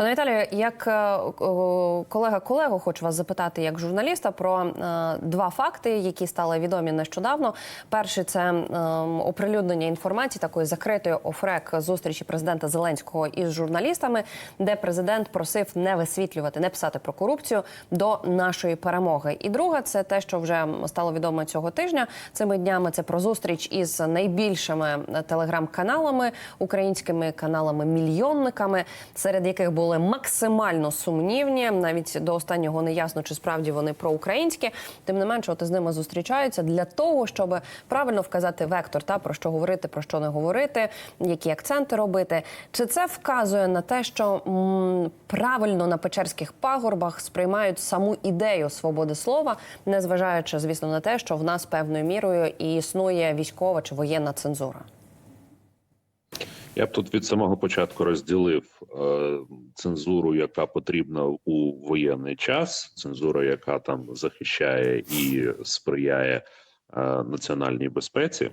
Пане Віталію, як е, колега колегу, хочу вас запитати як журналіста про е, два факти, які стали відомі нещодавно. Перший це е, оприлюднення інформації такої закритої офрек зустрічі президента Зеленського із журналістами, де президент просив не висвітлювати, не писати про корупцію до нашої перемоги. І друга це те, що вже стало відомо цього тижня. Цими днями це про зустріч із найбільшими телеграм-каналами, українськими каналами-мільйонниками, серед яких були максимально сумнівні. Навіть до останнього не ясно, чи справді вони проукраїнські. Тим не менше, от із ними зустрічаються для того, щоб правильно вказати вектор, та про що говорити, про що не говорити, які акценти робити. Чи це вказує на те, що м, правильно на Печерських пагорбах сприймають саму ідею свободи слова, незважаючи, звісно, на те, що в нас певною мірою і існує військова чи воєнна цензура? Я б тут від самого початку розділив е, цензуру, яка потрібна у воєнний час, цензура, яка там захищає і сприяє е, національній безпеці,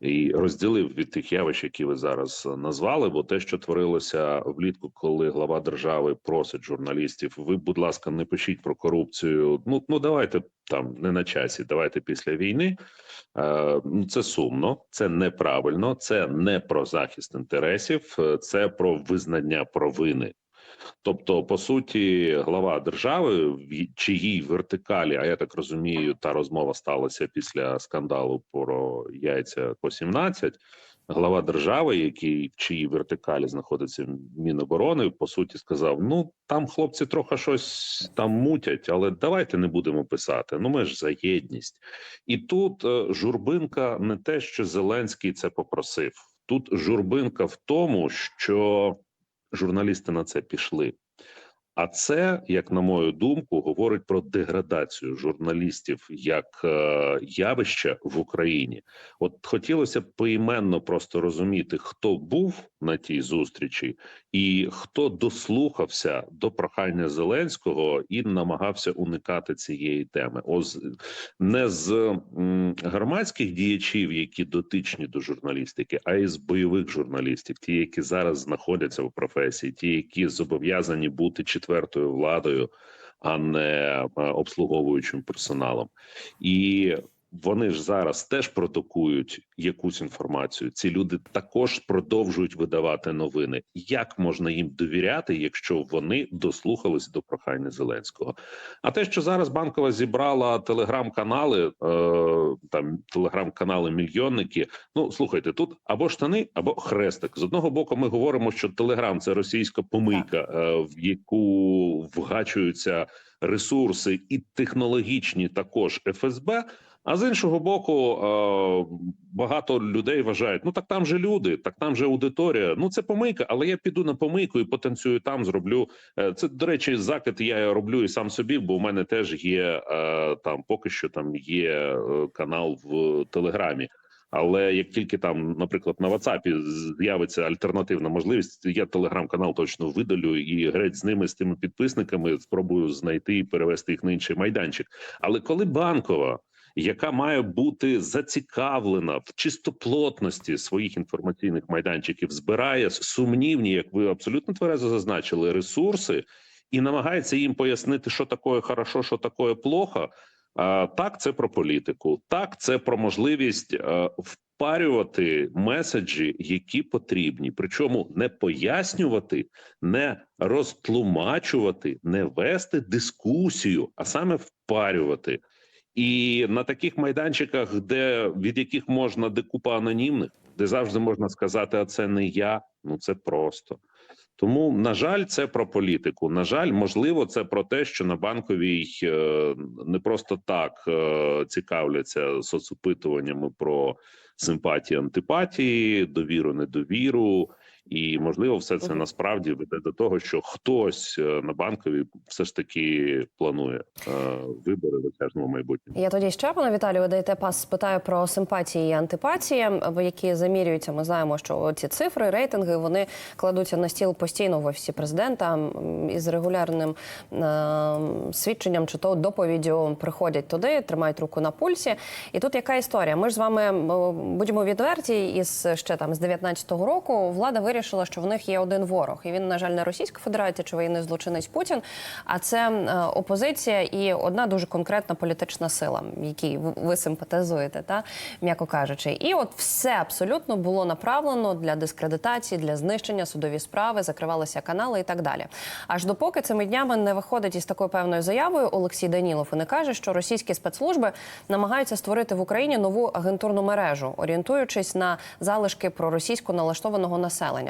і розділив від тих явищ, які ви зараз назвали. Бо те, що творилося влітку, коли глава держави просить журналістів, ви, будь ласка, не пишіть про корупцію. Ну ну давайте там не на часі, давайте після війни. Е, Ну, це сумно, це неправильно, це не про захист інтересів, е, це про визнання провини. Тобто, по суті, глава держави, в чиїй вертикалі, а я так розумію, та розмова сталася після скандалу про яйця по 17, Глава держави, який в чиїй вертикалі знаходиться Міноборони, по суті сказав: ну там хлопці трохи щось там мутять, але давайте не будемо писати. Ну ми ж за єдність. І тут е, журбинка не те, що Зеленський це попросив. Тут журбинка в тому, що журналісти на це пішли. А це, як на мою думку, говорить про деградацію журналістів як е, явища в Україні. От хотілося б поіменно просто розуміти, хто був на тій зустрічі, і хто дослухався до прохання Зеленського і намагався уникати цієї теми. Ось не з громадських діячів, які дотичні до журналістики, а із бойових журналістів, ті, які зараз знаходяться в професії, ті, які зобов'язані бути четвертою владою, а не е, обслуговуючим персоналом. І вони ж зараз теж продукують якусь інформацію. Ці люди також продовжують видавати новини. Як можна їм довіряти, якщо вони дослухались до прохання Зеленського? А те, що зараз банкова зібрала телеграм-канали, е, там телеграм-канали мільйонники. Ну слухайте, тут або штани, або хрестик. З одного боку, ми говоримо, що телеграм це російська помийка, е, в яку вгачуються ресурси і технологічні також ФСБ. А з іншого боку, е, багато людей вважають: ну так там же люди, так там же аудиторія. Ну це помийка, але я піду на помийку і потанцюю там. Зроблю Е, це. До речі, закид я роблю і сам собі, бо у мене теж є е, там, поки що там є канал в Телеграмі. Але як тільки там, наприклад, на WhatsApp з'явиться альтернативна можливість, я телеграм-канал точно видалю і греть з ними з тими підписниками спробую знайти і перевести їх на інший майданчик. Але коли банкова яка має бути зацікавлена в чистоплотності своїх інформаційних майданчиків, збирає сумнівні, як ви абсолютно тверезо зазначили, ресурси і намагається їм пояснити, що таке хорошо, що таке плохо. А, Так, це про політику, так це про можливість е, впарювати меседжі, які потрібні. Причому не пояснювати, не розтлумачувати, не вести дискусію, а саме впарювати. І на таких майданчиках, де від яких можна де купа анонімних, де завжди можна сказати, а це не я. Ну це просто. Тому, на жаль, це про політику. На жаль, можливо, це про те, що на банковій е, не просто так е, цікавляться соцопитуваннями про симпатії, антипатії, довіру, недовіру. І можливо, все це насправді веде до того, що хтось е, на банковій все ж таки планує е, вибори в осяжному майбутньому. Я тоді ще пане Віталію, ви даєте пас спитаю про симпатії і антипатії, які замірюються. Ми знаємо, що ці цифри, рейтинги вони кладуться на стіл постійно в офісі президента із регулярним е, свідченням чи то доповіддю приходять туди, тримають руку на пульсі. І тут яка історія? Ми ж з вами будемо відверті, із ще там з 19-го року влада вирішила. Вирішила, що в них є один ворог, і він, на жаль, не Російська Федерація чи воєнний злочинець Путін, а це е, опозиція і одна дуже конкретна політична сила, якій ви- симпатизуєте, та м'яко кажучи. І от все абсолютно було направлено для дискредитації, для знищення судові справи, закривалися канали і так далі. Аж допоки цими днями не виходить із такою певною заявою Олексій Данілов і не каже, що російські спецслужби намагаються створити в Україні нову агентурну мережу, орієнтуючись на залишки проросійсько налаштованого населення.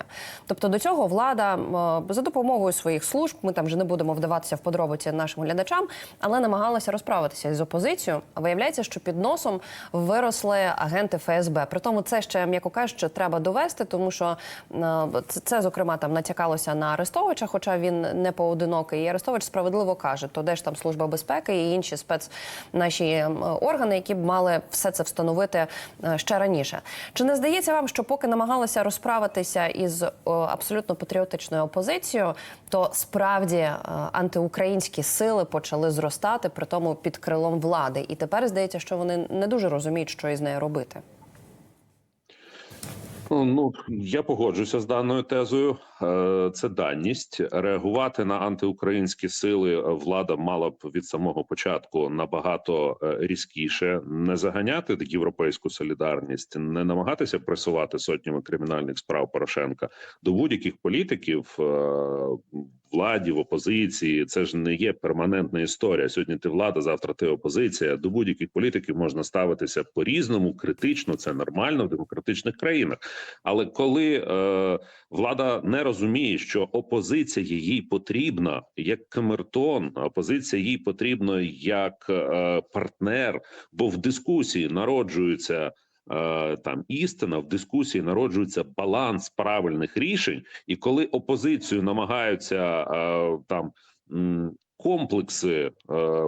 Тобто до цього влада е, за допомогою своїх служб, ми там вже не будемо вдаватися в подробиці нашим глядачам, але намагалася розправитися із опозицією. А виявляється, що під носом виросли агенти ФСБ. При тому це ще м'яко кажучи, треба довести, тому що е, це, зокрема там натякалося на Арестовича, хоча він не поодинокий. І Арестович справедливо каже, то де ж там служба безпеки і інші спец наші органи, які б мали все це встановити е, ще раніше. Чи не здається вам, що поки намагалися розправитися із о, абсолютно патріотичною опозицією, то справді е, антиукраїнські сили почали зростати, при тому під крилом влади, і тепер здається, що вони не дуже розуміють, що із нею робити. Ну, Ну я погоджуся з даною тезою. Е, Це даність. Реагувати на антиукраїнські сили влада мала б від самого початку набагато е, різкіше не заганяти європейську солідарність, не намагатися пресувати сотнями кримінальних справ Порошенка до будь-яких політиків. Владі в опозиції це ж не є перманентна історія. Сьогодні ти влада, завтра ти опозиція. До будь-яких політиків можна ставитися по різному, критично. Це нормально в демократичних країнах. Але коли е, влада не розуміє, що опозиція їй потрібна як камертон, опозиція їй потрібна як е, партнер, бо в дискусії народжується. Е, Там істина в дискусії народжується баланс правильних рішень, і коли опозицію намагаються е, там комплекси е,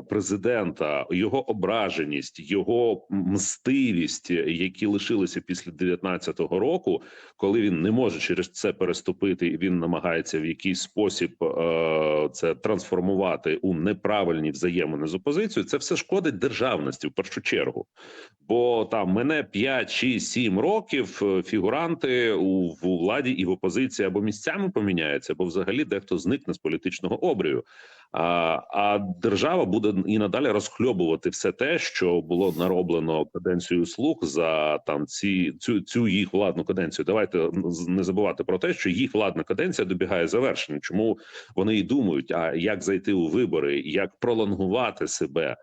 президента, його ображеність, його мстивість, які лишилися після 19-го року, коли він не може через це переступити, і він намагається в якийсь спосіб е, це трансформувати у неправильні взаємини з опозицією, це все шкодить державності в першу чергу. Бо там мене 5, 6, 7 років е, фігуранти у владі і в опозиції або місцями поміняються, або взагалі дехто зникне з політичного обрію. А, держава буде і надалі розхльобувати все те, що було нароблено каденцією слуг за там ці цю цю їх владну каденцію. Давайте не забувати про те, що їх владна каденція добігає завершення. Чому вони і думають, а як зайти у вибори, як пролонгувати себе.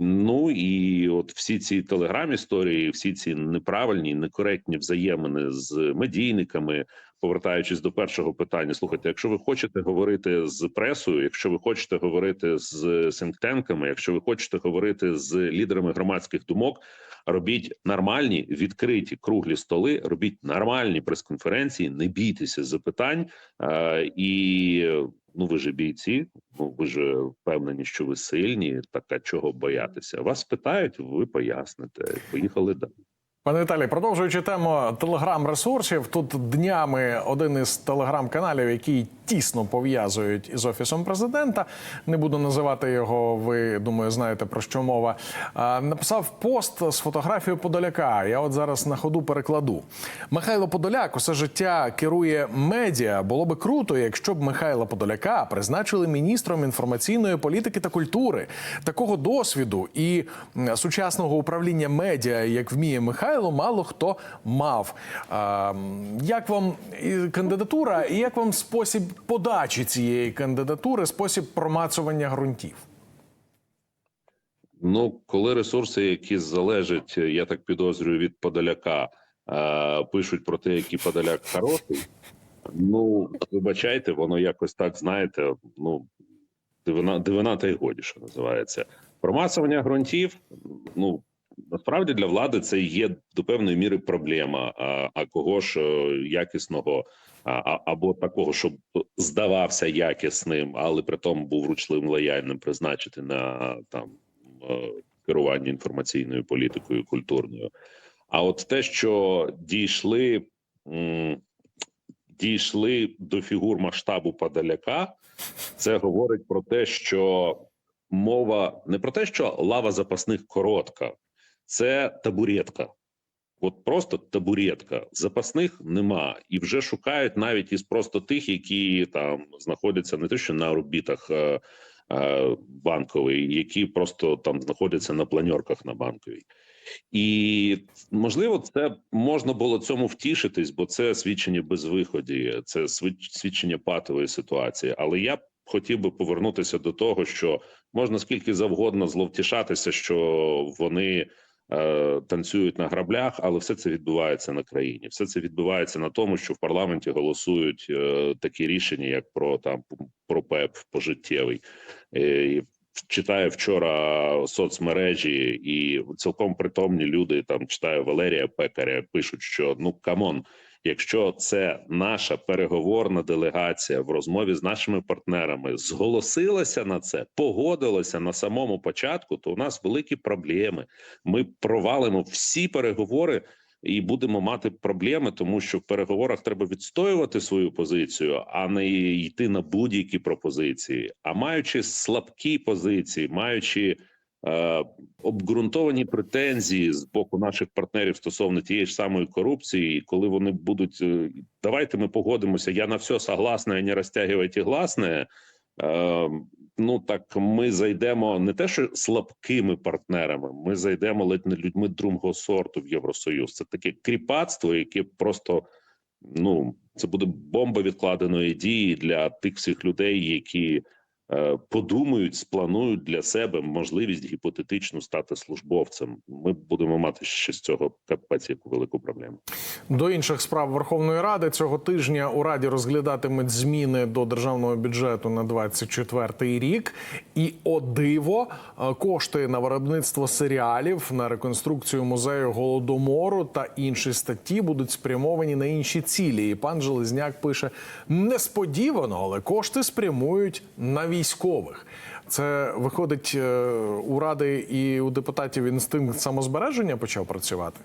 Ну і от всі ці телеграм-історії, всі ці неправильні, некоректні взаємини з медійниками. Повертаючись до першого питання, слухайте, якщо ви хочете говорити з пресою, якщо ви хочете говорити з синктенками, якщо ви хочете говорити з лідерами громадських думок, робіть нормальні відкриті круглі столи, робіть нормальні прес-конференції, не бійтеся запитань е, і ну ви ж бійці. Ну ви ж впевнені, що ви сильні. Так а чого боятися? Вас питають, ви поясните. Поїхали далі. Пане Віталій, продовжуючи тему телеграм-ресурсів, тут днями один із телеграм-каналів, який тісно пов'язують із офісом президента, не буду називати його. Ви думаю, знаєте про що мова. Написав пост з фотографією Подоляка. Я от зараз на ходу перекладу. Михайло Подоляк усе життя керує медіа. Було би круто, якщо б Михайла Подоляка призначили міністром інформаційної політики та культури. Такого досвіду і сучасного управління медіа, як вміє Михайло, мало хто мав. Як вам кандидатура, і як вам спосіб подачі цієї кандидатури, спосіб промацування ґрунтів? Ну, коли ресурси, які залежать, я так підозрюю, від Подоляка, пишуть про те, який Подоляк хороший. Ну, вибачайте, воно якось так, знаєте, ну, дивина, дивина та й годі, що називається. Промасування ґрунтів, ну, насправді для влади це є до певної міри проблема. А, а кого ж е, якісного а, або такого, щоб здавався якісним, але при тому був ручливим лояльним призначити на там е, керування інформаційною політикою культурною. А от те, що дійшли, дійшли до фігур масштабу Подоляка, це говорить про те, що мова не про те, що лава запасних коротка, це табуретка. От просто табуретка. Запасних нема. І вже шукають навіть із просто тих, які там знаходяться не те, що на орбітах е, е, банкової, які просто там знаходяться на планьорках на банковій. І можливо, це можна було цьому втішитись, бо це свідчення безвиході, це свідчення патової ситуації. Але я б хотів би повернутися до того, що можна скільки завгодно зловтішатися, що вони танцюють на граблях, але все це відбувається на країні. Все це відбувається на тому, що в парламенті голосують е, такі рішення, як про там про ПЕП пожиттєвий. читає і Читаю вчора соцмережі, і цілком притомні люди там читаю Валерія Пекаря, пишуть, що ну камон, якщо це наша переговорна делегація в розмові з нашими партнерами зголосилася на це, погодилася на самому початку, то у нас великі проблеми. Ми провалимо всі переговори. І будемо мати проблеми, тому що в переговорах треба відстоювати свою позицію, а не йти на будь-які пропозиції. А маючи слабкі позиції, маючи обґрунтовані претензії з боку наших партнерів стосовно тієї ж самої корупції, коли вони будуть е, давайте ми погодимося. Я на все согласна, не розтягувати гласне. Е, ну так ми зайдемо не те, що слабкими партнерами, ми зайдемо ледь не людьми другого сорту в Євросоюз. Це таке кріпацтво, яке просто ну це буде бомба відкладеної дії для тих всіх людей, які е, подумають, спланують для себе можливість гіпотетично стати службовцем. Ми будемо мати ще з цього капець яку велику проблему. До інших справ Верховної Ради цього тижня у Раді розглядатимуть зміни до державного бюджету на 24 рік. І о диво е, кошти на виробництво серіалів, на реконструкцію музею голодомору та інші статті будуть спрямовані на інші цілі. І пан Железняк пише несподівано, але кошти спрямують на військових. Це виходить е, у ради і у депутатів інстинкт самозбереження почав працювати.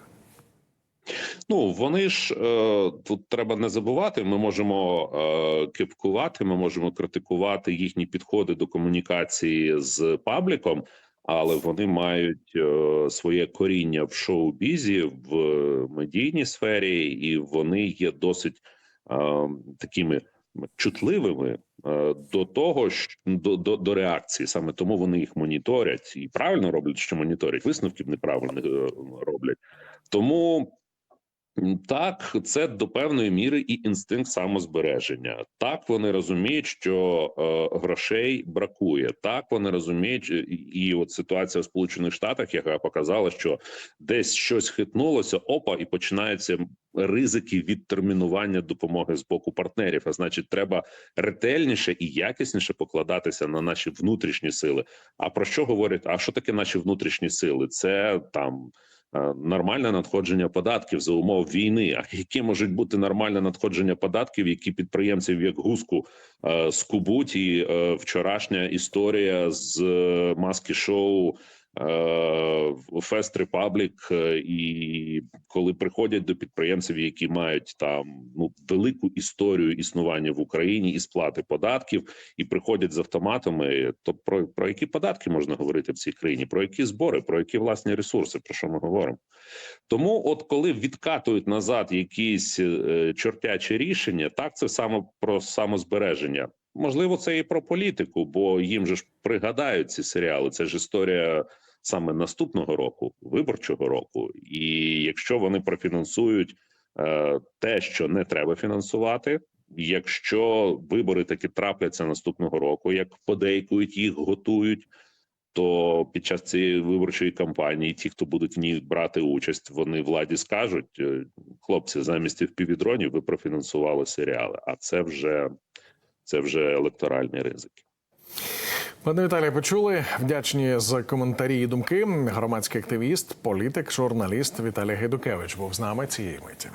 Ну вони ж е, тут треба не забувати. Ми можемо е, кипкувати, ми можемо критикувати їхні підходи до комунікації з пабліком, але вони мають своє коріння в шоу-бізі, в медійній сфері, і вони є досить такими чутливими е, до того, до, до, до реакції. Саме тому вони їх моніторять і правильно роблять, що моніторять висновків неправильно е, роблять. Тому Так, це до певної міри і інстинкт самозбереження. Так вони розуміють, що е, грошей бракує. Так вони розуміють, і, і от ситуація в Сполучених Штатах, яка показала, що десь щось хитнулося, опа, і починаються ризики відтермінування допомоги з боку партнерів. А значить, треба ретельніше і якісніше покладатися на наші внутрішні сили. А про що говорять? А що таке наші внутрішні сили? Це там е, нормальне надходження податків за умов війни. А які можуть бути нормальне надходження податків, які підприємців як гуску е, скубуть? І е, вчорашня історія з е, маски шоу. Фест Репаблік, і коли приходять до підприємців, які мають там ну велику історію існування в Україні і сплати податків, і приходять з автоматами, то про, про які податки можна говорити в цій країні? Про які збори, про які власні ресурси? Про що ми говоримо? Тому, от коли відкатують назад якісь е, чортячі рішення, так це саме про самозбереження. Можливо, це і про політику, бо їм же ж пригадають ці серіали. Це ж історія саме наступного року, виборчого року. І якщо вони профінансують е, те, що не треба фінансувати, якщо вибори таки трапляться наступного року, як подейкують їх, готують. То під час цієї виборчої кампанії ті, хто будуть в ній брати участь, вони владі скажуть: е, хлопці, замість впівдронів ви профінансували серіали. А це вже це вже електоральні ризики. Пане Віталій, почули вдячні за коментарі і думки. Громадський активіст, політик, журналіст Віталій Гайдукевич був з нами цієї миті.